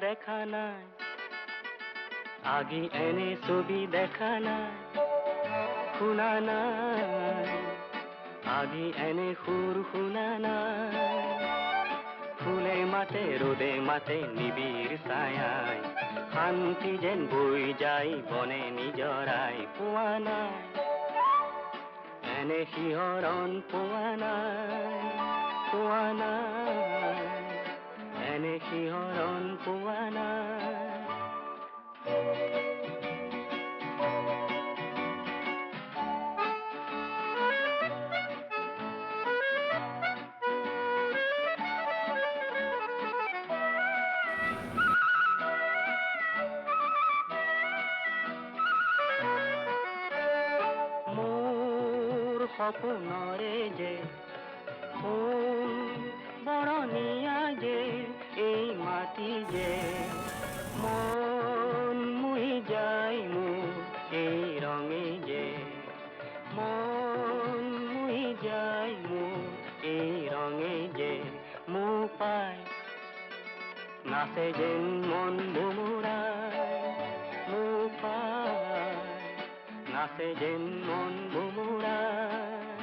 দেখা নাই। আগে এনে ছবি দেখা নাই, শুনা নাই। আগে এনে সুৰ শুনা নাই। ফুলে মাতে রোদে মাতে নিবিড় ছায়ায়, শান্তি যেন বৈ যায়, বনে নিজৰাই পোৱা নাই। এনে শিহৰণ পোৱা নাই পোৱা নাই। এনে শিহৰণ সপোনৰে যে, ফুল বৰণীয়া যে, এই মাটি যে। মন মুহি যায় মোৰ এই ৰঙে যে। মন মুহি যায় মোৰ এই ৰঙে যে। মোৰ পাই নাচে যেন মন মুমুৰাই নাচে যেন মন মুমুৰাই